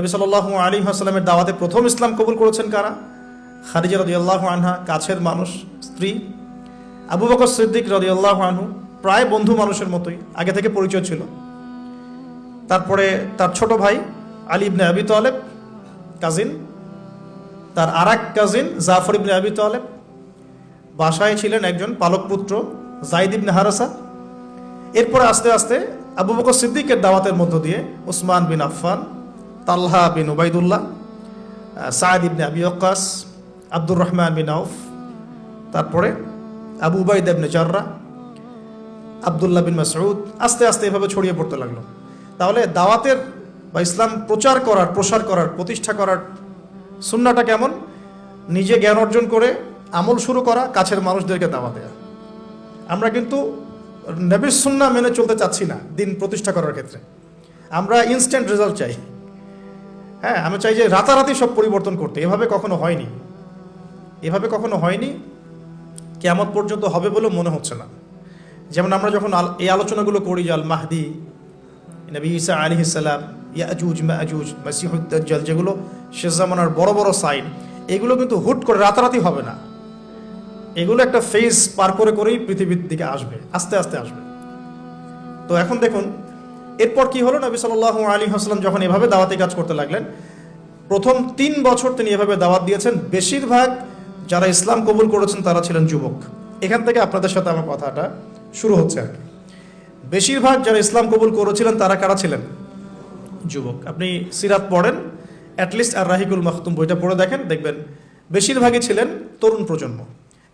নবী সাল্লাহ আলী আসসালামের দাওয়াতে প্রথম ইসলাম কবুল করেছেন কারা? খাদিজা রদিয়াল্লাহ আনহা, কাছের মানুষ, স্ত্রী। আবু বকর সিদ্দিক রদিয়াল্লাহ আনহু, প্রায় বন্ধু মানুষের মতোই, আগে থেকে পরিচয় ছিল। তারপরে তার ছোট ভাই আলী ইবনে আবি তালেব কাজিন তার আর এক কাজিন জাফর ইবনে আবি তালেব। বাসায় ছিলেন একজন পালক পুত্র, জাইদ ইবনে হারাসা। এরপরে আস্তে আস্তে আবু বকর সিদ্দিকের দাওয়াতের মধ্য দিয়ে Usman bin Affan Talha bin Ubaidullah Sayed ibn Abi Waqqas, Abdur Rahman বিন আউফ, তারপরে আবু উবাইদ ইবনে জাররা, আবদুল্লাহ বিন মাসউদ, আস্তে আস্তে এভাবে ছড়িয়ে পড়তে লাগল। তাহলে দাওয়াতের বা ইসলাম প্রচার করার, প্রসার করার, প্রতিষ্ঠা করার সুন্নাটা কেমন? নিজে জ্ঞান অর্জন করে আমল শুরু করা, কাছের মানুষদেরকে দাওয়া দেয়া। আমরা কিন্তু নবীর সুন্না মেনে চলতে চাচ্ছি না দিন প্রতিষ্ঠা করার ক্ষেত্রে। আমরা ইনস্ট্যান্ট রেজাল্ট চাই। হ্যাঁ আমি চাই যে রাতারাতি সব পরিবর্তন করতে। এভাবে কখনো হয়নি। এভাবে কখনো হয়নি। কেমন পর্যন্ত হবে বলে মনে হচ্ছে না। যেমন আমরা যখন এই আলোচনাগুলো করি যে মাহদি নবী ইসা আলী ইসালাম ইয়াজুজ, মাজুজ মাসিহুদ্দাল যেগুলো শেষ জামানার বড় বড় সাইন, এগুলো কিন্তু হুট করে রাতারাতি হবে না। এগুলো একটা ফেজ পার করে করেই পৃথিবীর দিকে আসবে, আস্তে আস্তে আসবে। তো এখন দেখুন এরপর কি হলো? নবী সাল্লাহ আলী হাসলাম যখন এভাবে দাওয়াতি কাজ করতে লাগলেন, প্রথম তিন বছর তিনি এভাবে দাওয়াত দিয়েছেন। বেশিরভাগ যারা ইসলাম কবুল করেছেন, তারা ছিলেন যুবক। এখান থেকে আপনাদের সাথে আমার কথাটা শুরু হচ্ছে আর বেশিরভাগ যারা ইসলাম কবুল করেছিলেন, তারা কারা ছিলেন? যুবক। আপনি সিরাত পড়েন অ্যাটলিস্ট আর রাহিকুল মাহতুম বইটা পড়ে দেখেন, দেখবেন বেশিরভাগই ছিলেন তরুণ প্রজন্ম।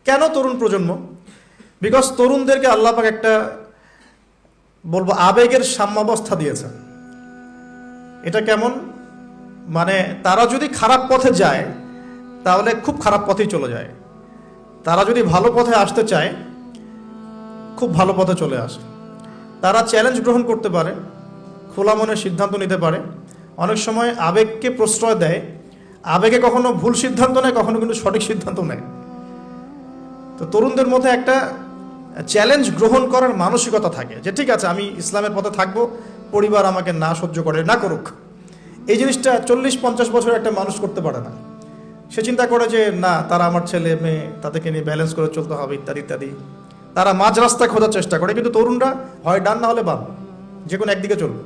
কেন তরুণ প্রজন্ম? বিকজ তরুণদেরকে আল্লাহ পাক একটা বলব, আবেগের সাম্যাবস্থা দিয়েছেন। এটা কেমন? মানে তারা যদি খারাপ পথে যায়, তাহলে খুব খারাপ পথেই চলে যায়। তারা যদি ভালো পথে আসতে চায়, খুব ভালো পথে চলে আসে। তারা চ্যালেঞ্জ গ্রহণ করতে পারে, খোলা মনে সিদ্ধান্ত নিতে পারে। অনেক সময় আবেগকে প্রশ্রয় দেয়। আবেগে কখনো ভুল সিদ্ধান্ত নেয়, কখনো কিন্তু সঠিক সিদ্ধান্ত নেয়। তো তরুণদের মধ্যে একটা চ্যালেঞ্জ গ্রহণ করার মানসিকতা থাকে যে ঠিক আছে, আমি ইসলামের পথে থাকব, পরিবার আমাকে না সহ্য করে, না করুক। এই জিনিসটা চল্লিশ, পঞ্চাশ বছর একটা মানুষ করতে পারে না। সে চিন্তা করে যে, না, তারা আমার ছেলে মেয়ে, তাদেরকে নিয়ে ব্যালেন্স করে চলতে হবে, ইত্যাদি ইত্যাদি। তারা মাঝ রাস্তা খোঁজার চেষ্টা করে, কিন্তু তরুণরা হয় ডান না হলে বাম যে কোনো একদিকে চলবে।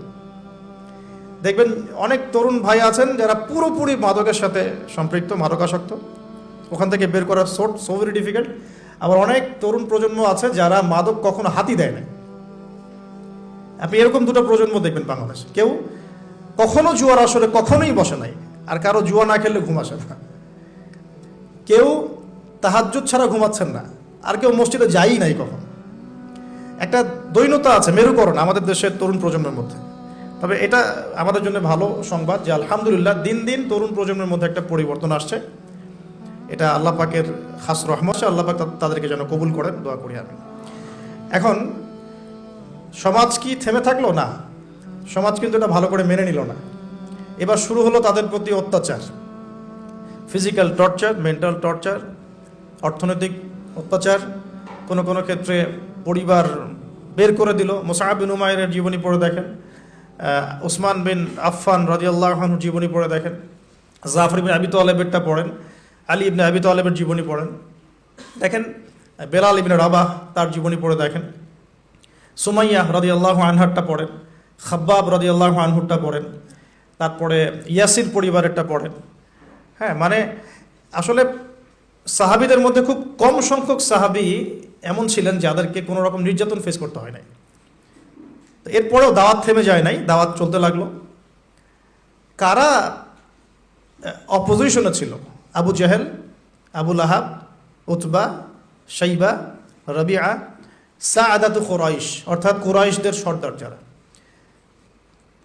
দেখবেন, অনেক তরুণ ভাই আছেন যারা পুরোপুরি মাদকের সাথে সম্পৃক্ত, মাদকাসক্ত। ওখান থেকে বের করা সোট সো ভেরি ডিফিকাল্ট আবার অনেক তরুণ প্রজন্ম আছে যারা মাদক কখনো হাতি দেয় না আপনি এরকম দুটো প্রজন্ম দেখবেন বাংলাদেশে। কেউ কখনো জুয়ার আসরে কখনোই বসে নাই, আর কারও জুয়া না খেললে ঘুম আসে না। কেউ তাহাজ্জুদ ছাড়া ঘুমাচ্ছেন না, আর কেউ মসজিদে যাই নাই কখন। একটা দৈনতা আছে, মেরুকরণ আমাদের দেশের তরুণ প্রজন্মের মধ্যে। তবে এটা আমাদের জন্য ভালো সংবাদ যে আলহামদুলিল্লাহ দিন দিন তরুণ প্রজন্মের মধ্যে একটা পরিবর্তন আসছে। এটা আল্লাহ পাকের খাস রহমত। সে আল্লাহ পাক তাদেরকে যেন কবুল করেন, দোয়া করি আমি এখন, সমাজ কি থেমে থাকল? না। সমাজ কিন্তু এটা ভালো করে মেনে নিল না। এবার শুরু হলো তাদের প্রতি অত্যাচার। ফিজিক্যাল টর্চার মেন্টাল টর্চার অর্থনৈতিক অত্যাচার, কোনো কোনো ক্ষেত্রে পরিবার বের করে দিল। মোসাহাব বিন উমায়ের জীবনী পড়ে দেখেন ওসমান বিন আফফান রাজিয়াল্লাহর জীবনী পড়ে দেখেন, জাফর বিন আবি পড়েন। আলী ইবনে আবি তালেবের জীবনী পড়েন। দেখেন, বেলাল ইবনে রাবাহ তার জীবনী পড়ে দেখেন। সুমাইয়া রদি আল্লাহ আনহারটা পড়েন। খাব্বাব রদিয়াল্লাহ আনহুরটা পড়েন। তারপরে ইয়াসির পরিবারেরটা পড়েন। হ্যাঁ মানে আসলে সাহাবিদের মধ্যে খুব কম সংখ্যক সাহাবি এমন ছিলেন যাদেরকে কোনো রকম নির্যাতন ফেস করতে হয় নাই। এরপরেও দাওয়াত থেমে যায় নাই, দাওয়াত চলতে লাগল। কারা অপোজিশনে ছিল? আবু জাহেল আবুল আহাব উতবা সাইবা রবিআ সাআদাতু কুরাইশ, অর্থাৎ কুরাইশদের সর্দার যারা।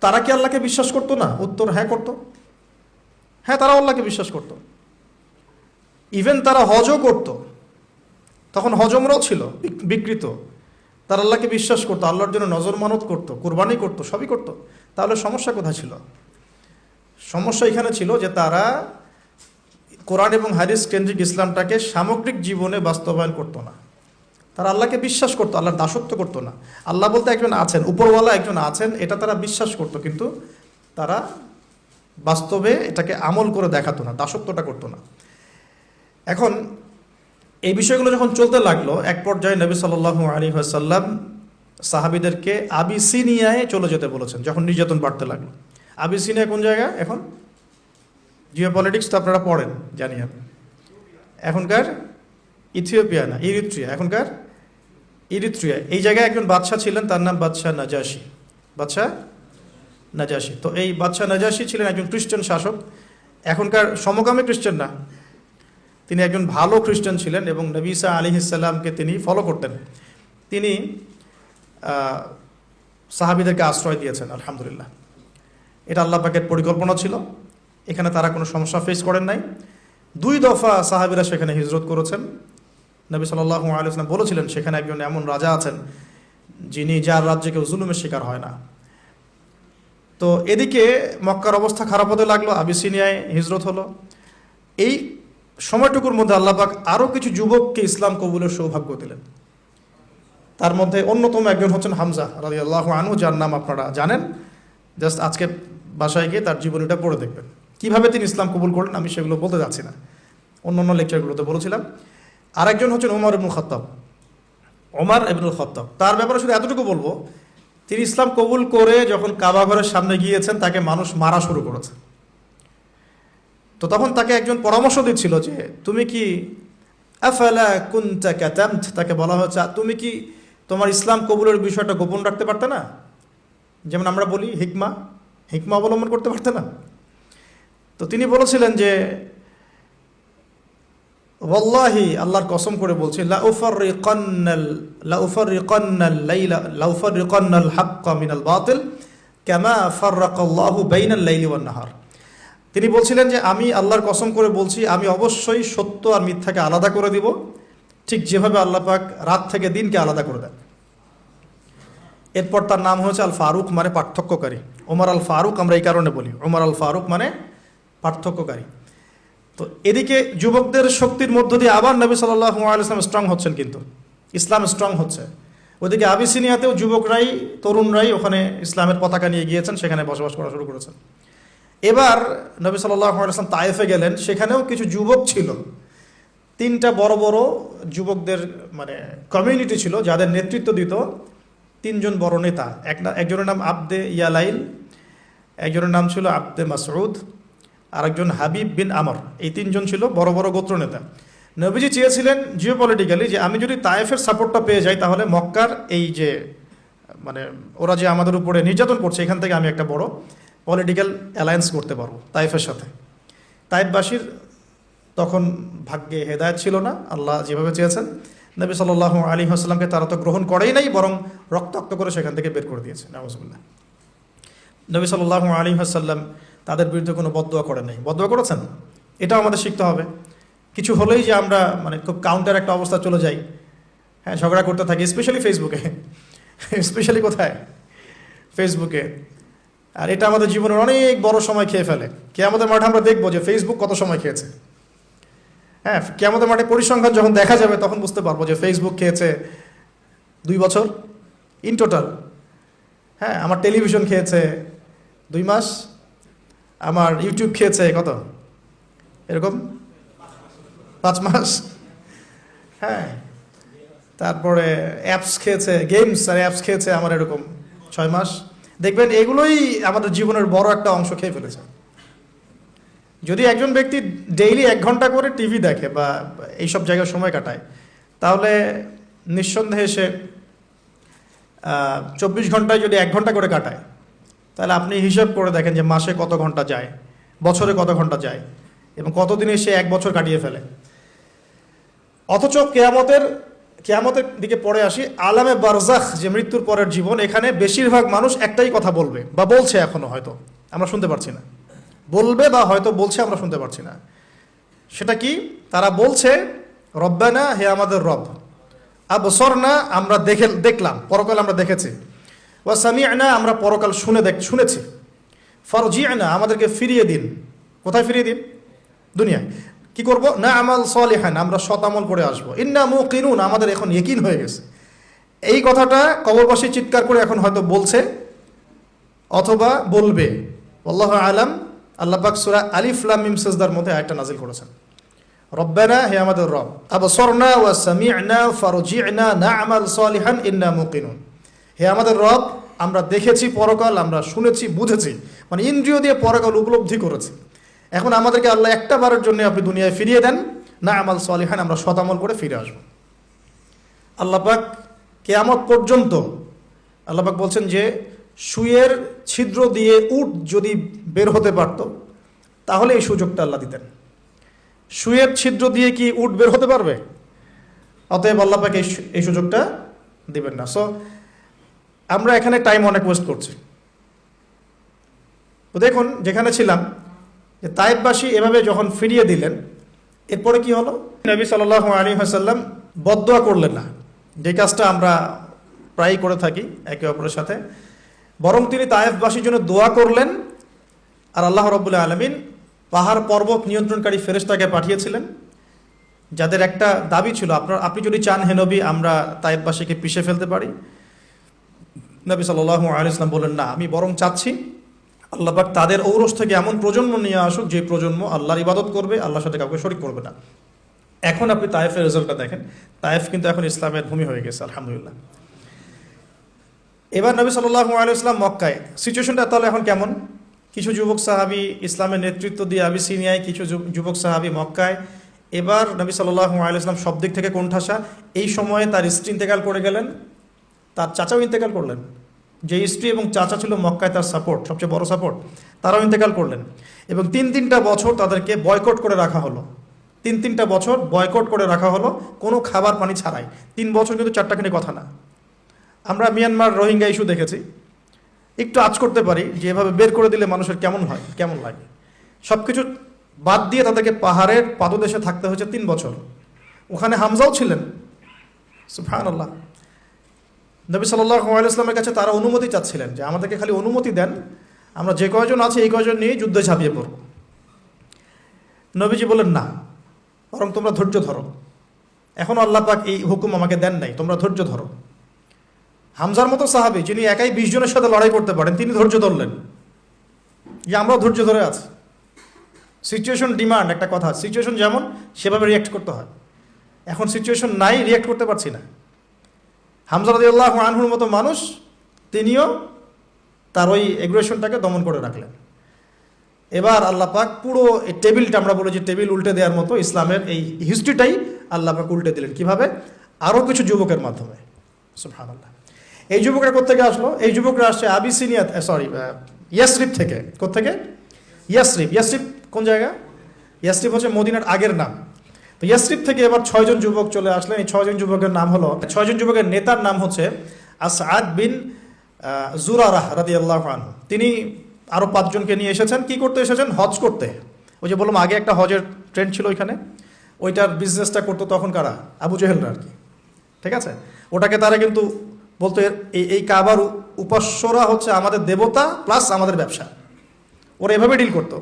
তারা কি আল্লাহকে বিশ্বাস করতো না? উত্তর হ্যাঁ করতো। হ্যাঁ তারা আল্লাহকে বিশ্বাস করত। ইভেন তারা হজও করত। তখন হজমরাও ছিল বিকৃত। তারা আল্লাহকে বিশ্বাস করতো, আল্লাহর জন্য নজর মানত করতো, কোরবানি করতো, সবই করতো। তাহলে সমস্যা কোথায় ছিল? সমস্যা এখানে ছিল যে তারা কোরআন এবং হাদিস কেন্দ্রিক ইসলামটাকে সামগ্রিক জীবনে বাস্তবায়ন করতো না। তারা আল্লাহকে বিশ্বাস করতো, আল্লাহর দাসত্ব করতো না। আল্লাহ বলতে একজন আছেন, উপরওয়ালা একজন আছেন, এটা তারা বিশ্বাস করতো, কিন্তু তারা বাস্তবে এটাকে আমল করে দেখাতো না, দাসত্বটা করতো না। এখন এই বিষয়গুলো যখন চলতে লাগল, এক পর্যায়ে নবী সাল্লাহ আলী সাল্লাম সাহাবিদেরকে আবিসিনিয়ায় চলে যেতে বলেছেন, যখন নির্যাতন বাড়তে লাগল। আবিসিনিয়া কোন জায়গা? এখন জিও পলিটিক্স তো আপনারা পড়েন, জানি আমি। এখনকার ইথিওপিয়া না, ইরিত্রিয়া, এখনকার ইরিত্রিয়া। এই জায়গায় একজন বাদশাহ ছিলেন, তার নাম বাদশাহ নাজাসি। বাদশাহ নাজাসি। তো এই বাদশাহ নাজাসি ছিলেন একজন খ্রিস্টান শাসক। এখনকার সমকামী খ্রিস্টান না, তিনি একজন ভালো খ্রিস্টান ছিলেন এবং নবীসা আলী ইসাল্লামকে তিনি ফলো করতেন। তিনি সাহাবিদেরকে আশ্রয় দিয়েছেন, আলহামদুলিল্লাহ। এটা আল্লাহ পাকের পরিকল্পনা ছিল। এখানে তারা কোনো সমস্যা ফেস করেন নাই। দুই দফা সাহাবিরা সেখানে হিজরত করেছেন। নবী সাল্লাহ আলিয়াল্লাম বলেছিলেন, সেখানে একজন এমন রাজা আছেন, যিনি যার রাজ্যে কেউ জুলুমের শিকার হয় না। তো এদিকে মক্কার অবস্থা খারাপ হতে লাগল, আবিসিনিয়ায় হিজরত হলো। এই সময়টুকুর মধ্যে আল্লাপাক আরও কিছু যুবককে ইসলাম কবুলের সৌভাগ্য দিলেন। তার মধ্যে অন্যতম একজন হচ্ছেন হামজা রাজি আল্লাহ আনু যার নাম আপনারা জানেন। জাস্ট আজকে বাসায় গিয়ে তার জীবনীটা পড়ে দেখবেন। কীভাবে তিনি ইসলাম কবুল করলেন আমি সেগুলো বলতে যাচ্ছি না। অন্য অন্য লেকচারগুলোতে বলেছিলাম। আরেকজন হচ্ছেন ওমর ইবনুল খত্তাব। ওমর ইবনুল খত্তাব। তার ব্যাপারে শুধু এতটুকু বলব, তিনি ইসলাম কবুল করে যখন কাবা ঘরের সামনে গিয়েছেন, তাকে মানুষ মারা শুরু করেছে। তো তখন তাকে একজন পরামর্শ দিচ্ছিল যে, তুমি কি আফালা কুনতা কাতামত? তাকে বলা হচ্ছে তুমি কি তোমার ইসলাম কবুলের বিষয়টা গোপন রাখতে পারতে না? যেমন আমরা বলি, হিকমা। হিকমা অবলম্বন করতে পারতে না। তো তিনি বলেছিলেন যে, ওয়াল্লাহি আল্লাহর কসম করে বলছি বাতিল, কামা ফাররাকাল্লাহু বাইনাল লাইলি ওয়ান নাহার। তিনি বলছিলেন যে, আমি আল্লাহর কসম করে বলছি, আমি অবশ্যই সত্য আর মিথ্যাকে আলাদা করে দিব। ঠিক যেভাবে আল্লাহ পাক রাত থেকে দিনকে আলাদা করে দেন। এরপর তার নাম হয়েছে আল ফারুক মানে পার্থক্যকারী। ওমর আল ফারুক আমরা এই কারণে বলি। ওমর আল ফারুক মানে পার্থক্যকারী। তো এদিকে যুবকদের শক্তির মধ্য দিয়ে আবার নবী সাল্লাহ আলাইসলাম স্ট্রং হচ্ছেন কিন্তু। ইসলাম স্ট্রং হচ্ছে। ওদিকে আবিসিনিয়াতেও যুবকরাই, তরুণরাই ওখানে ইসলামের পতাকা নিয়ে গিয়েছেন, সেখানে বসবাস করা শুরু করেছেন। এবার নবী সাল্লাহ আলাইসলাম তায়েফে গেলেন, সেখানেও কিছু যুবক ছিল। তিনটা বড় বড় যুবকদের মানে কমিউনিটি ছিল, যাদের নেতৃত্ব দিত তিনজন বড় নেতা। এক একজনের নাম আবদে ইয়ালাইল, একজনের নাম ছিল আবদে মাসউদ। আরেকজন হাবিব বিন আমর। এই তিনজন ছিল বড় বড় গোত্র নেতা। নবীজি চেয়েছিলেন জিও পলিটিক্যালি যে আমি যদি তায়েফের সাপোর্টটা পেয়ে যাই, তাহলে মক্কার এই যে মানে ওরা যে আমাদের উপরে নির্যাতন করছে, এখান থেকে আমি একটা বড় পলিটিক্যাল অ্যালায়েন্স করতে পারব তাইফের সাথে। তাইফবাসীর তখন ভাগ্যে হেদায়ত ছিল না, আল্লাহ যেভাবে চেয়েছেন, নবী সাল্লাহ আলী হাসলামকে তারা তো গ্রহণ করেই নাই, বরং রক্তাক্ত করে সেখান থেকে বের করে দিয়েছে নবী সাল্লাহ আলী হাসাল্লাম তাদের বিরুদ্ধে কোনো বদোয়া করে নাই। বদোয়া করেছেন? এটাও আমাদের শিখতে হবে। কিছু হলেই যে আমরা মানে খুব কাউন্টার একটা অবস্থা চলে যাই। হ্যাঁ ঝগড়া করতে থাকি স্পেশালি ফেসবুকে স্পেশালি কোথায়? ফেসবুকে আর এটা আমাদের জীবনের অনেক বড় সময় খেয়ে ফেলে। কে আমাদের মাঠে আমরা দেখব যে ফেসবুক কত সময় খেয়েছে। হ্যাঁ কে আমাদের মাঠে পরিসংখ্যান যখন দেখা যাবে, তখন বুঝতে পারব যে ফেসবুক খেয়েছে দুই বছর? ইন টোটাল হ্যাঁ আমার টেলিভিশন খেয়েছে দুই মাস। আমার ইউটিউব খেয়েছে কত? এরকম? পাঁচ মাস? হ্যাঁ। তারপরে অ্যাপস খেয়েছে গেমস আর অ্যাপস খেয়েছে আমার এরকম ছয় মাস। দেখবেন এগুলোই আমাদের জীবনের বড় একটা অংশ খেয়ে ফেলেছে। যদি একজন ব্যক্তি ডেইলি এক ঘণ্টা করে টিভি দেখে বা এইসব জায়গায় সময় কাটায়, তাহলে নিঃসন্দেহে সে চব্বিশ ঘন্টায় যদি এক ঘণ্টা করে কাটায় তাহলে আপনি হিসাব করে দেখেন যে মাসে কত ঘণ্টা যায়, বছরে কত ঘণ্টা যায়, এবং কতদিনে সে এক বছর কাটিয়ে ফেলে। অথচ কেয়ামতের কেয়ামতের দিকে পড়ে আসি, আলামে বারজাখ, যে মৃত্যুর পরের জীবন, এখানে বেশিরভাগ মানুষ একটাই কথা বলবে, বা বলছে এখনও হয়তো, আমরা শুনতে পারছি না। বলবে বা হয়তো বলছে, আমরা শুনতে পারছি না। সেটা কি? তারা বলছে, রব্বানা, হে আমাদের রব আবসর না আমরা দেখে, দেখলাম, পরকাল আমরা দেখেছি। ওয়া সামিআনা, আমরা পরকাল শুনে দেখ, শুনেছি। ফরজিআনা, আমাদেরকে ফিরিয়ে দিন। কোথায় ফিরিয়ে দিন? দুনিয়ায়। কি করব? না আমাল সলিহান, আমরা আমল করে আসব। ইন্না মুকিনুন, আমাদের এখন ইকিন হয়ে গেছে। এই কথাটা কবরবাসী চিৎকার করে এখন হয়তো বলছে অথবা বলবে। আল্লাহ আলাম আল্লাপাক সুরা আলিফ লাম মিম সেজদার মধ্যে আয়টা নাজিল করেছেন। রব্বানা, হে আমাদের রব, আবসরনা ওয়া সামি'না ফারজি'না না'মাল সালিহান, ইন্না মুকিনুন। হে আমাদের রব, আমরা দেখেছি পরকাল, আমরা শুনেছি, বুঝেছি। মানে ইন্দ্রিয় দিয়ে পরকাল উপলব্ধি করেছি। এখন আমাদেরকে আল্লাহ একটা বারের জন্য আপনি দুনিয়ায় ফিরিয়ে দেন। না আমাল সালিহান, আমরা শতামল করে ফিরে আসব। আল্লাপাক কেয়ামত পর্যন্ত আল্লাপাক বলছেন যে, সুয়ের ছিদ্র দিয়ে উট যদি বের হতে পারত, তাহলে এই সুযোগটা আল্লাহ দিতেন। সুয়ের ছিদ্র দিয়ে কি উট বের হতে পারবে? অতএব আল্লাপাক এই সুযোগটা দিবেন না। সো আমরা এখানে টাইম অনেক ওয়েস্ট করছি। তো দেখুন, যেখানে ছিলাম, যে তাইববাসী এভাবে যখন ফিরিয়ে দিলেন, এরপরে কি হলো? নবী সাল্লাহ আলী হাসাল্লাম বদোয়া করলেন না। যে কাজটা আমরা প্রায়ই করে থাকি, একে অপরের সাথে। বরং তিনি তায়েফবাসীর জন্য দোয়া করলেন, আর আল্লাহ রব্বুল্লাহ আলমিন পাহাড় পর্বত নিয়ন্ত্রণকারী ফেরেশতাকে পাঠিয়েছিলেন, যাদের একটা দাবি ছিল, আপনার, আপনি যদি চান হেনবি আমরা তায়েফবাসীকে পিষে ফেলতে পারি। নবী সাল্লাহ আলী ইসলাম বললেন, না, আমি বরং চাচ্ছি আল্লাহবাক তাদের ঔরস থেকে এমন প্রজন্ম নিয়ে আসুক, যে প্রজন্ম আল্লাহর ইবাদত করবে, আল্লাহর সাথে কাউকে শরিক করবে না। এখন আপনি তায়েফের রেজাল্টটা দেখেন, তায়েফ কিন্তু এখন ইসলামের ভূমি হয়ে গেছে, আলহামদুলিল্লাহ। এবার নবী সাল্লাহ আলাইসলাম মক্কায় সিচুয়েশনটা তাহলে এখন কেমন? কিছু যুবক সাহাবি ইসলামের নেতৃত্ব দিয়ে আবিসিনিয়ায়, কিছু যুবক সাহাবি মক্কায়। এবার নবী সাল্লাহ আলাইসলাম সব দিক থেকে কোণঠাসা। এই সময়ে তার স্ত্রী ইন্তেকাল করে গেলেন। তার চাচাও ইন্তেকাল করলেন। যে স্ত্রী এবং চাচা ছিল মক্কায় তার সাপোর্ট সবচেয়ে বড় সাপোর্ট তারাও ইন্তেকাল করলেন। এবং তিন তিনটা বছর তাদেরকে বয়কট করে রাখা হলো। তিন তিনটা বছর বয়কট করে রাখা হলো, কোনো খাবার পানি ছাড়াই। তিন বছর কিন্তু চারটাখানি কথা না। আমরা মিয়ানমার রোহিঙ্গা ইস্যু দেখেছি। একটু আজ করতে পারি যে এভাবে বের করে দিলে মানুষের কেমন হয়, কেমন লাগে। সব কিছু বাদ দিয়ে তাদেরকে পাহাড়ের পাদদেশে থাকতে হয়েছে তিন বছর। ওখানে হামজাও ছিলেন। সুফান আল্লাহ নবী সাল্লাহ আলাইসলামের কাছে তারা অনুমতি চাচ্ছিলেন যে আমাদেরকে খালি অনুমতি দেন, আমরা যে কয়জন আছে এই কয়জন নিয়ে যুদ্ধে ঝাঁপিয়ে পড়ব। নবীজি বলেন না, বরং তোমরা ধৈর্য ধরো। এখনও আল্লাহ পাক এই হুকুম আমাকে দেন নাই, তোমরা ধৈর্য ধরো। হামজার মতো সাহাবি, যিনি একাই বিশ জনের সাথে লড়াই করতে পারেন, তিনি ধৈর্য ধরলেন। যে আমরাও ধৈর্য ধরে আছি। সিচুয়েশন ডিমান্ড, একটা কথা, সিচুয়েশন যেমন, সেভাবে রিয়াক্ট করতে হয়। এখন সিচুয়েশন নাই রিয়াক্ট করতে পারছি না। হামজা রাদিয়াল্লাহু আনহুর মতো মানুষ, তিনিও তার ওই এগ্রেশনটাকে দমন করে রাখলেন। এবার আল্লাহ পাক পুরো এই টেবিলটা আমরা বলি যে টেবিল উল্টে দেওয়ার মতো ইসলামের এই হিস্ট্রিটাই আল্লাহ পাক উল্টে দিলেন। কীভাবে? আরও কিছু যুবকের মাধ্যমে। সুবহানাল্লাহ। এই যুবকরা কোথেকে আসলো? এই যুবকরা আসছে আবি আবিসিনিয়া সরি ইয়াসরিফ থেকে। কোথেকে ইয়াসরিফ। ইয়াসরিফ কোন জায়গা? ইয়াসরিফ হচ্ছে মদিনার আগের নাম। তো ইয়াসরিফ থেকে এবার ছয়জন যুবক চলে আসলেন। এই ছয়জন যুবকের নাম হলো, ছয়জন যুবকের নেতার নাম হচ্ছে আসাদ বিন জুরারাহ রাদি আল্লাহ তিনি আরও পাঁচজনকে নিয়ে এসেছেন। কি করতে এসেছেন? হজ করতে। ওই যে বললাম, আগে একটা হজের ট্রেন্ড ছিল ওইখানে। ওইটার বিজনেসটা করতো তখন কারা? আবু জেহেলরা আর কি। ঠিক আছে? ওটাকে তারা কিন্তু বলতো এই এই কাবার উপাস্যরা হচ্ছে আমাদের দেবতা প্লাস আমাদের ব্যবসা। ওরা এভাবে ডিল করতো।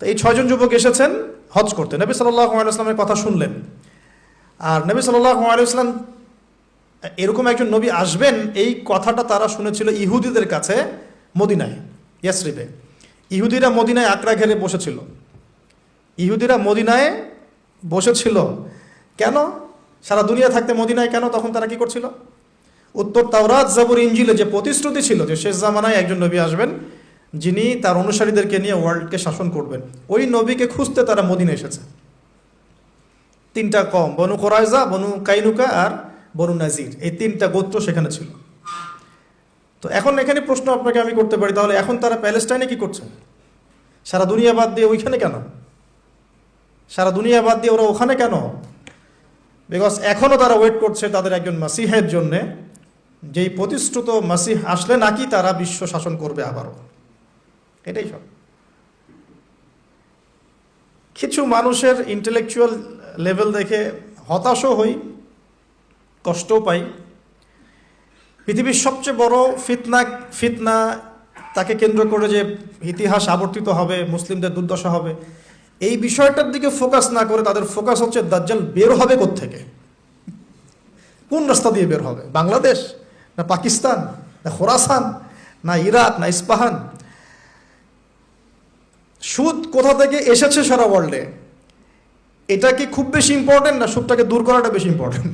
তো এই ছয়জন যুবক এসেছেন। হজ করতে নবী সাল্লাহ আলাইসলামের কথা শুনলেন। আর নবী সাল্লাহ আলাইসলাম এরকম একজন নবী আসবেন, এই কথাটা তারা শুনেছিল ইহুদিদের কাছে মদিনায়, ইয়াসরিবে। ইহুদিরা মদিনায় আকড়া ঘেরে বসেছিল। ইহুদিরা মদিনায় বসেছিল। কেন? সারা দুনিয়া থাকতে মদিনায় কেন? তখন তারা কি করছিল? উত্তর তাওরাত জাবুর ইঞ্জিলে যে প্রতিশ্রুতি ছিল যে শেষ জামানায় একজন নবী আসবেন যিনি তার অনুসারীদেরকে নিয়ে ওয়ার্ল্ডকে শাসন করবেন, ওই নবীকে খুঁজতে তারা মদিনা এসেছে। তিনটা কম, বনু কোরাইজা বনু কাইনুকা আর বনু নাজির, এই তিনটা গোত্র সেখানে ছিল। তো এখন এখানে প্রশ্ন আপনাকে আমি করতে পারি, তাহলে এখন তারা প্যালেস্টাইনে কি করছে? সারা দুনিয়া বাদ দিয়ে ওইখানে কেন? সারা দুনিয়া বাদ দিয়ে ওরা ওখানে কেন? বিকজ এখনও তারা ওয়েট করছে তাদের একজন মাসিহের জন্যে, যেই প্রতিশ্রুত মাসিহ আসলে নাকি তারা বিশ্ব শাসন করবে আবারও। এটাই সব। কিছু মানুষের ইন্টেলেকচুয়াল লেভেল দেখে হতাশও হই, কষ্টও পাই। পৃথিবীর সবচেয়ে বড় ফিতনা ফিতনা তাকে কেন্দ্র করে যে ইতিহাস আবর্তিত হবে, মুসলিমদের দুর্দশা হবে, এই বিষয়টার দিকে ফোকাস না করে তাদের ফোকাস হচ্ছে দাজ্জাল বের হবে থেকে কোন রাস্তা দিয়ে বের হবে? বাংলাদেশ? না পাকিস্তান? না খোরাসান? না ইরাক? না ইস্পাহান? সুদ কোথা থেকে এসেছে সারা ওয়ার্ল্ডে এটা কি খুব বেশি ইম্পর্টেন্ট না সুদটাকে দূর করাটা বেশি ইম্পর্টেন্ট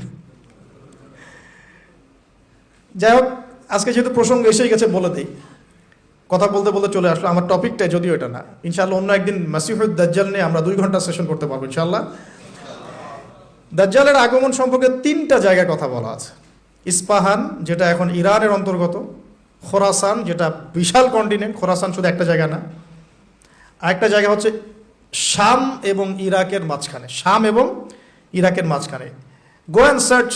যাই হোক, আজকে যেহেতু প্রসঙ্গ এসেই গেছে বলে দিই। কথা বলতে বলতে চলে আসলো। আমার টপিকটা যদিও এটা না। ইনশাআল্লাহ অন্য একদিন মাসিহুদ দাজ্জাল নিয়ে আমরা দুই ঘণ্টা সেশন করতে পারব ইনশাল্লাহ দাজ্জালের আগমন সম্পর্কে তিনটা জায়গায় কথা বলা আছে। ইস্পাহান, যেটা এখন ইরানের অন্তর্গত। খোরাসান, যেটা বিশাল কন্টিনেন্ট খোরাসান শুধু একটা জায়গা না। আরেকটা জায়গা হচ্ছে শাম এবং ইরাকের মাঝখানে। শাম এবং ইরাকের মাঝখানে। Go and search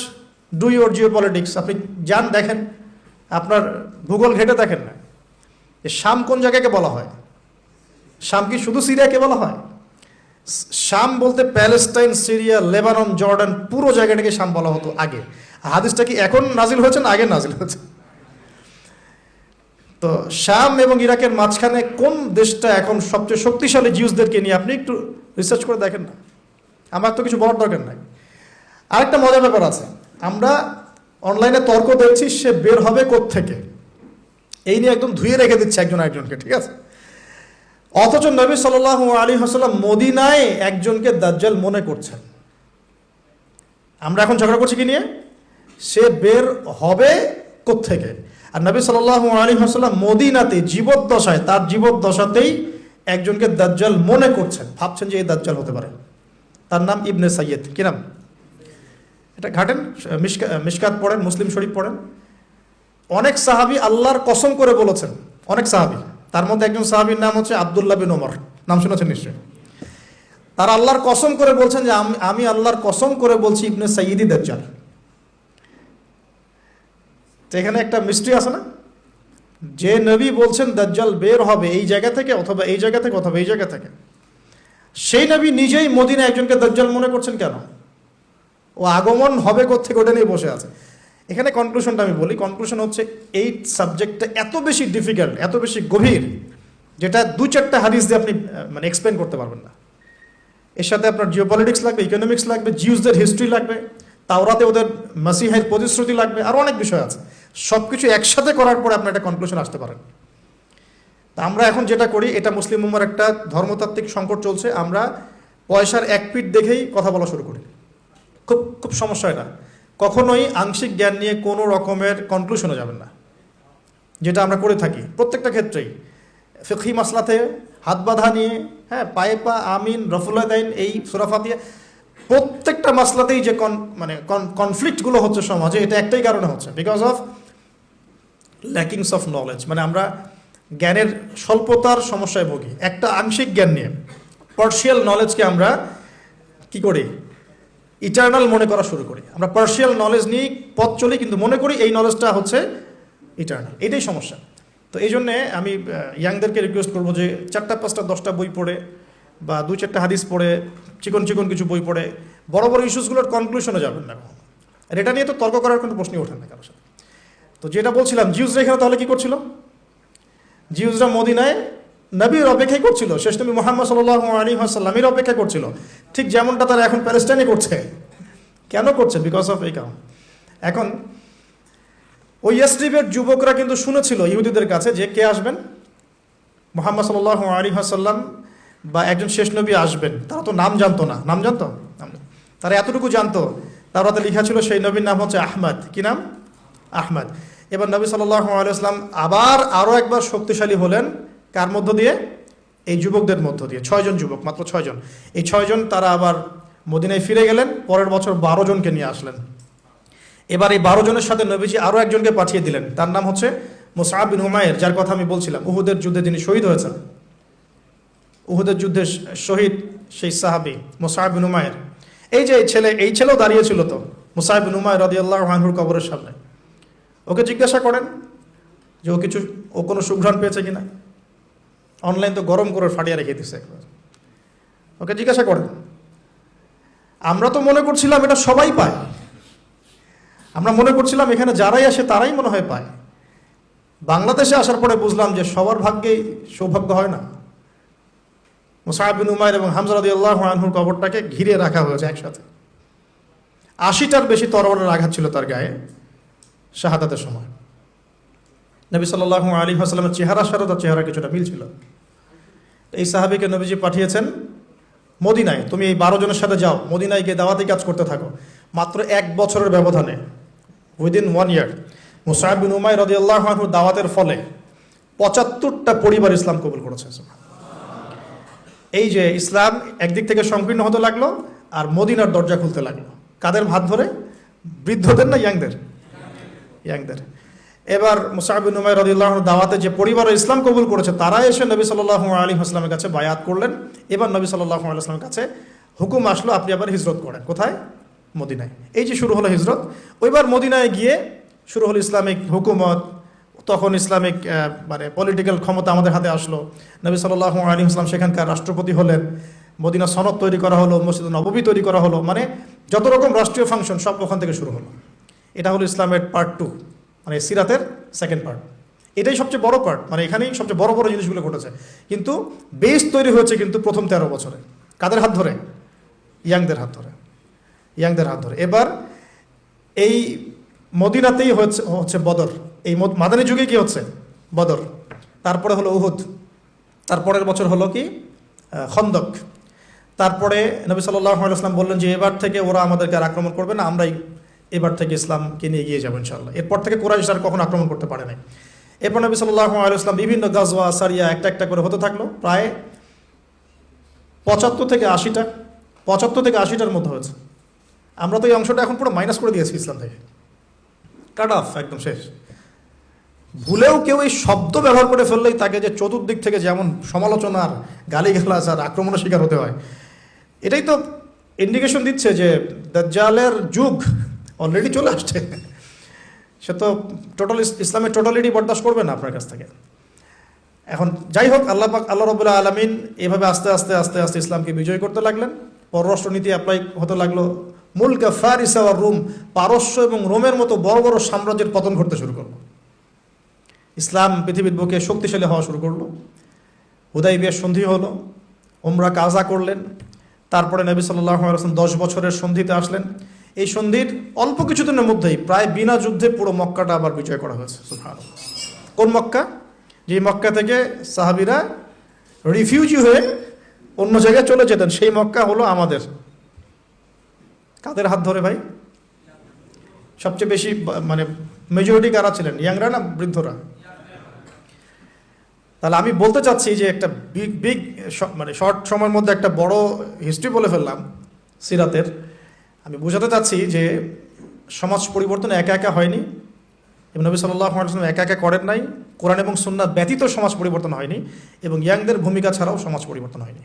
do your geopolitics আপনি যান, দেখেন। আপনার ভূগোল ঘেটে দেখেন না। শাম কোন জায়গাকে বলা হয়? শাম কি শুধু সিরিয়াকে বলা হয়? শাম বলতে প্যালেস্টাইন, সিরিয়া, লেবানন, জর্ডান, পুরো জায়গাটাকে শাম বলা হতো আগে। হাদিসটা কি এখন নাজিল হয়েছে না আগে নাজিল হয়েছে? তো শাম এবং ইরাকের মাঝখানে কোন দেশটা এখন সবচেয়ে শক্তিশালী জিউসদেরকে নিয়ে? আপনি একটু রিসার্চ করে দেখেন না। আমার তো কিছু বলার দরকার নাই। আরেকটা মজার ব্যাপার আছে। আমরা অনলাইনে তর্ক দেখছি, সে বের হবে থেকে এই নিয়ে একদম ধুয়ে রেখে দিচ্ছে একজন একজনকে ঠিক আছে? অথচ নবী সাল আলী হাসাল্লাম মদিনায় একজনকে দাজ্জাল মনে করছেন। আমরা এখন ঝগড়া করছি কি নিয়ে? সে বের হবে থেকে আর নবী সাল আলী হাসাল্লাম মদিনাতে জীবদ্দশায়, তার জীবদ্দশাতেই একজনকে দাজ্জাল মনে করছেন, ভাবছেন যে এই দাজ্জাল হতে পারে। তার নাম ইবনে সাইয়েদ কি নাম? এটা ঘাটেন মিশকাত পড়েন, মুসলিম শরীফ পড়েন। অনেক সাহাবি আল্লাহর কসম করে বলেছেন, অনেক সাহাবি। তার মধ্যে একজন সাহাবির নাম হচ্ছে আবদুল্লাহ বিন ওমর, নাম শুনেছেন নিশ্চয়ই। তারা আল্লাহর কসম করে বলছেন যে আমি আমি আল্লাহর কসম করে বলছি ইবনে সাইয়িদি দাজ্জাল। তো এখানে একটা মিস্ট্রি আছে না? যে নবী বলছেন, দাজ্জাল বের হবে এই জায়গা থেকে অথবা এই জায়গা থেকে অথবা এই জায়গা থেকে। সেই নবী নিজেই মদিনা একজনকে দাজ্জাল মনে করছেন কেন? ও আগমন হবে কোথেকে ওটা নিয়ে বসে আছে। এখানে কনক্লুশনটা আমি বলি। কনক্লুশন হচ্ছে, এই সাবজেক্টটা এত বেশি ডিফিকাল্ট এত বেশি গভীর, যেটা দু চারটা হাদিস দিয়ে আপনি মানে এক্সপ্লেন করতে পারবেন না। এর সাথে আপনার জিও পলিটিক্স লাগবে ইকোনমিক্স লাগবে জিউসদের হিস্ট্রি লাগবে তাওরাতে ওদের মাসিহাইয়ের প্রতিশ্রুতি লাগবে আরও অনেক বিষয় আছে। সব কিছু একসাথে করার পরে আপনার একটা কনক্লুশন আসতে পারেন তা আমরা এখন যেটা করি, এটা মুসলিম উম্মার একটা ধর্মতাত্ত্বিক সংকট চলছে, আমরা পয়সার এক পিঠ দেখেই কথা বলা শুরু করি। খুব খুব সমস্যা এটা। কখনোই আংশিক জ্ঞান নিয়ে কোনো রকমের কনক্লুশনে যাবেন না। যেটা আমরা করে থাকি, প্রত্যেকটা ক্ষেত্রেই। ফিখি মাসলাতে হাত বাঁধা নিয়ে হ্যাঁ পায়ে পা, আমিন রফুল্লাদাইন এই সুরাফা দিয়ে প্রত্যেকটা মাসলাতেই যে কন মানে কনফ্লিক্টগুলো হচ্ছে সমাজে, এটা একটাই কারণে হচ্ছে। Because of lackings of knowledge মানে আমরা জ্ঞানের স্বল্পতার সমস্যায় ভুগি। একটা আংশিক জ্ঞান নিয়ে। পার্শিয়াল নলেজকে আমরা কি করি? ইটার্নাল মনে করা শুরু করি। আমরা পার্শিয়াল নলেজ নিয়ে পথ চলি, কিন্তু মনে করি এই নলেজটা হচ্ছে ইটার্নাল এটাই সমস্যা। তো এই জন্যে আমি ইয়াংদেরকে রিকোয়েস্ট করব যে চারটা, পাঁচটা, দশটা বই পড়ে বা দু চারটা হাদিস পড়ে, চিকন চিকন কিছু বই পড়ে। বড় বড় ইস্যুসগুলোর কনক্লুশনে যাবেন না। আর এটা নিয়ে তো তর্ক করার কোনো প্রশ্নই ওঠে না কারোর সাথে। তো যেটা বলছিলাম, জিউসরা এখানে তাহলে কি করছিল? জিউসরা মদিনায় নবীর অপেক্ষাই করছিল। শেষ নবী মোহাম্মদ সাল আলী সাল্লামের অপেক্ষা করছিল। ঠিক যেমনটা তারা এখন প্যালেস্টাইনে করছে। কেন করছে? বিকজ অফ এই কারণ। এখন, ওই ইয়াসরিবের যুবকরা কিন্তু শুনেছিল ইহুদিদের কাছে যে কে আসবেন? মোহাম্মদ সাল আলী বা একজন শেষ নবী আসবেন। তারা তো নাম জানতো না। নাম জানতো? তারা এতটুকু জানতো। তারা লেখা ছিল সেই নবীর নাম হচ্ছে আহমদ। কি নাম? আহমদ। এবার নবী সাল্লাহ আবার আরও একবার শক্তিশালী হলেন কার মধ্য দিয়ে? এই যুবকদের মধ্য দিয়ে। ছয়জন যুবক, মাত্র ছয়জন এই ছয়জন তারা আবার মদিনায় ফিরে গেলেন, পরের বছর বারো জনকে নিয়ে আসলেন। এবার এই বারো জনের সাথে নবীজি আরও একজনকে পাঠিয়ে দিলেন। তার নাম হচ্ছে মোসাহাব বিন হুমায়ের, যার কথা আমি বলছিলাম। উহুদের যুদ্ধে তিনি শহীদ হয়েছেন। উহুদের যুদ্ধে শহীদ সেই সাহাবি মোসাহাব বিন হুমায়ের। এই যে ছেলে, এই ছেলেও দাঁড়িয়েছিল তো মুসাহিব বিন হুমায়ের রদিয়াল্লাহ হানহুর কবরের সামনে। ওকে জিজ্ঞাসা করেন যে ও কিছু, ও কোনো সুঘ্রাণ পেয়েছে কিনা? অনলাইন তো গরম করে ফাটিয়ে রেখে দিচ্ছে একবার। ওকে জিজ্ঞাসা করেন, আমরা তো মনে করছিলাম এটা সবাই পায়। আমরা মনে করছিলাম এখানে যারাই আসে তারাই মনে হয় পায়। বাংলাদেশে আসার পরে বুঝলাম যে সবার ভাগ্যেই সৌভাগ্য হয় না। মুসাহাব বিন উমায়ের এবং হামজা রাদিয়াল্লাহু আনহুর কবরটাকে ঘিরে রাখা হয়েছে একসাথে। আশিটার বেশি তরবারের আঘাত ছিল তার গায়ে। শাহাদাতের সময়। নবী সাল্লাল্লাহু আলী হাসলামের চেহারা সাথে তার চেহারা কিছুটা মিল ছিল। এই সাহাবিকে নবীজি পাঠিয়েছেন, মদিনায়, তুমি এই বারো জনের সাথে যাও, মদিনায় গিয়ে দাওয়াতি কাজ করতে থাকো। মাত্র এক বছরের ব্যবধানে উইদিন ওয়ান ইয়ার মুসাহাব বিন উমাই রদিয়াল্লাহ দাওয়াতের ফলে পঁচাত্তরটা পরিবার ইসলাম কবুল করেছে এই যে ইসলাম একদিক থেকে সংকীর্ণ হতে লাগল আর মদিনার দরজা খুলতে লাগল। কাদের ভাত ধরে? বৃদ্ধদের না ইয়াংদের? ইয়াংদের এবার মুসাহাবিন উমাই রদিল্লাহ দাওয়াতে যে পরিবার ইসলাম কবুল করেছে, তারা এসে নবী সাল্লাহ আলী আসলামের কাছে বায়াত করলেন। এবার নবী সাল্লাহ আসলামের কাছে হুকুম আসলো, আপনি আবার হিজরত করেন। কোথায়? মদিনায়। এই যে শুরু হলো হিজরত, ওইবার মদিনায় গিয়ে শুরু হলো ইসলামিক হুকুমত, তখন ইসলামিক মানে পলিটিক্যাল ক্ষমতা আমাদের হাতে আসলো। নবী সাল্লাহ আলী ইসলাম সেখানকার রাষ্ট্রপতি হলেন, মদিনা সনদ তৈরি করা হলো মসজিদ নববী তৈরি করা হলো মানে যত রকম রাষ্ট্রীয় ফাংশন সব ওখান থেকে শুরু হলো। এটা হলো ইসলামের পার্ট টু মানে সিরাতের সেকেন্ড পার্ট এটাই সবচেয়ে বড় পার্ট মানে এখানেই সবচেয়ে বড় বড় জিনিসগুলো ঘটেছে। কিন্তু বেস তৈরি হয়েছে কিন্তু প্রথম তেরো বছরে। কাদের হাত ধরে? ইয়াংদের হাত ধরে। ইয়াংদের হাত ধরে। এবার এই মদিনাতেই হচ্ছে হচ্ছে বদর। এই মদ- মাদানী যুগে কি হচ্ছে? বদর। তারপরে হলো উহুদ। তারপরের বছর হলো কি? খন্দক। তারপরে নবী সাল্লাহ আলাইসলাম বললেন যে, এবার থেকে ওরা আমাদেরকে আর আক্রমণ করবে না, আমরাই এবার থেকে ইসলামকে নিয়ে এগিয়ে যাব ইনশাল্লাহ এরপর থেকে কোরআশ আর কখনো আক্রমণ করতে পারে নাই। এরপর নবী সাল্লাহ আলাইসলাম বিভিন্ন গাজওয়া, সারিয়া একটা একটা করে হতে থাকল। প্রায় পঁচাত্তর থেকে আশিটা, পঁচাত্তর থেকে আশিটার মধ্যে হয়েছে। আমরা তো এই অংশটা এখন পুরো মাইনাস করে দিয়েছি ইসলাম থেকে। কাট অফ একদম শেষ। ভুলেও কেউ এই শব্দ ব্যবহার করে ফেললেই তাকে যে চতুর্দিক থেকে যেমন সমালোচনার গালিগালাজ আর আক্রমণের শিকার হতে হয়। এটাই তো ইন্ডিকেশন দিচ্ছে যে দাজ্জালের যুগ অলরেডি চলে আসছে। সে তো টোটাল ইসলামের টোটালিটি বরদাস্ত করবে না আপনার কাছ থেকে। এখন যাই হোক, আল্লাহ পাক, আল্লাহ রবুল্লাহ আলমিন এভাবে আস্তে আস্তে আস্তে আস্তে ইসলামকে বিজয় করতে লাগলেন। পররাষ্ট্রনীতি অ্যাপ্লাই হতে লাগল। মুলকা ফারিসা রুম, পারস্য এবং রোমের মতো বড় বড় সাম্রাজ্যের পতন ঘটতে শুরু করল। ইসলাম পৃথিবীর বুকে শক্তিশালী হওয়া শুরু করল। হুদাই বিয়ের সন্ধি হলো। ওমরা কাজা করলেন। তারপরে নবী সাল্লাহ আসলাম দশ বছরের সন্ধিতে আসলেন। এই সন্ধির অল্প কিছুদিনের মধ্যেই প্রায় বিনা যুদ্ধে পুরো মক্কাটা আবার বিজয় করা হয়েছে কোন মক্কা? যে মক্কা থেকে সাহাবিরা রিফিউজি হয়ে অন্য জায়গায় চলে যেতেন, সেই মক্কা হলো আমাদের। কাদের হাত ধরে ভাই? সবচেয়ে বেশি মানে মেজরিটি কারা ছিলেন? ইয়াংরা না বৃদ্ধরা? তাহলে আমি বলতে চাচ্ছি যে একটা বিগ বিগ মানে শর্ট সময়ের মধ্যে একটা বড় হিস্ট্রি বলে ফেললাম, সিরাতের। আমি বোঝাতে চাচ্ছি যে সমাজ পরিবর্তন একা একা হয়নি। এবং নবী আলাইসাল্লাম একা একা করেন নাই। কোরআন এবং সুন্নাত ব্যতীত সমাজ পরিবর্তন হয়নি এবং ইয়াংদের ভূমিকা ছাড়াও সমাজ পরিবর্তন হয়নি।